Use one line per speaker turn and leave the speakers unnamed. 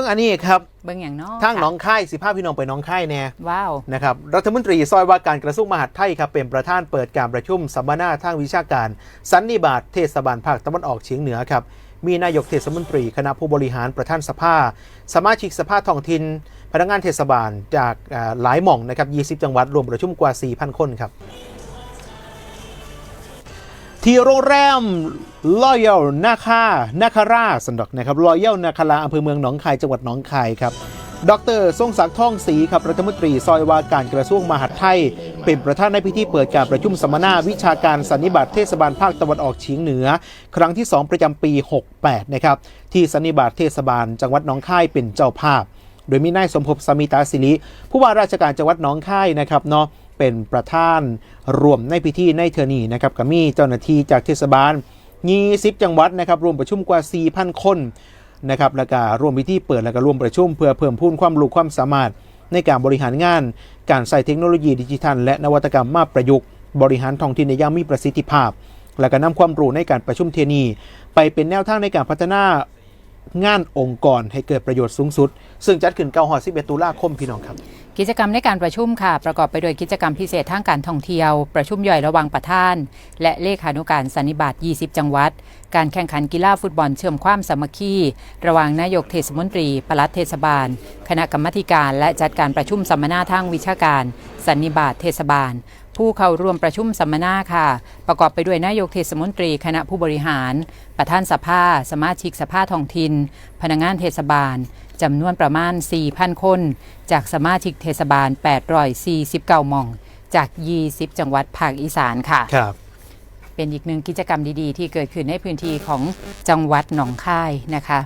งอันนี้ครับ
เบิ่งอย่างเนอก
ทางหน้องค่ายสิภาพพี่น้องไปหน้องค่ายแน่
ว้าว
นะครับรัฐมนตรีซอยว่าการกระทรวงมหาดไทยครับเป็นประธานเปิดการประชุมสัมมนาทางวิชาการ สันนิบาตเทศบาลภาคตะวันออกเฉียงเหนือครับมีนายกเทศมนตรีคณะผู้บริหารประธานสภา สมาชิกสภาท้องถิ่นพนักงานเทศบาลจากอ่าหลายหม่องนะครับ 20 จังหวัดรวมประชุมกว่า 4,000 คนครับที่โรงแรม รอยัลนาคานาคาราสันดอกนะครับรอยัลนาคาราอำเภอเมืองหนองคายจังหวัดหนองคายครับดรทรงศักดิ์ท่องศรีครับรัฐมนตรีซอยว่าการกระทรวงมหาดไทย เป็นประธานในพิธีเปิดการประชุมสัมมนาวิชาการสันนิบาตเทศบาลภาคตะวันออกเฉียงเหนือ ครั้งที่ 2 ประจำปี 68 นะครับ ที่สันนิบาตเทศบาลจังหวัดหนองคายเป็นเจ้าภาพ โดยมีนายสมภพสมิตาศิริผู้ว่าราชการจังหวัดหนองคายนะครับเนาะเป็นประธานรวมในพิธีในเทอร์นีนะครับก็มีเจ้าหน้าที่จากเทศบาล 20จังหวัดนะครับรวมประชุมกว่า 4,000 คนนะครับแล้วก็รวมพิธีเปิดแล้วก็รวมประชุม เพื่อเพิ่มพูนความรู้ความสามารถในการบริหารงาน การใส่เทคโนโลยีดิจิทัล และนวัตกรรมมาประยุกต์ บริหารท้องถิ่นในย่างมีประสิทธิภาพ และก็นำความรู้ในการประชุมเทนี ไปเป็นแนวทางในการพัฒนางานองค์กรให้เกิดประโยชน์สูงสุด ซึ่งจัดขึ้น9หอ11ตุลาคมพี่น้องครับ
กิจกรรมในการประชุมค่ะ ประกอบไปด้วยกิจกรรมพิเศษทางการท่องเที่ยว ประชุมย่อยระวังประธาน และเลขานุการสันนิบาต 20 จังหวัด การแข่งขันกีฬาฟุตบอลเชื่อมความสามัคคี ระหว่างนายกเทศมนตรี ปลัดเทศบาล คณะกรรมธิการและจัดการประชุมสัมมนาทางวิชาการ สันนิบาตเทศบาล ผู้เข้าร่วมประชุมสัมมนาค่ะ ประกอบไปด้วยนายกเทศมนตรีคณะผู้บริหาร ประธานสภา สมาชิกสภาท้องถิ่นพนักงานเทศบาลจำนวนประมาณ 4,000 คน จากสมาชิกเทศบาล 849หม่อง จาก 20 จังหวัดภาคอีสานค่ะ
ครับ
เป็นอีกหนึ่งกิจกรรมดีๆ ที่เกิดขึ้นในพื้นที่ของจังหวัดหนองคายนะคะ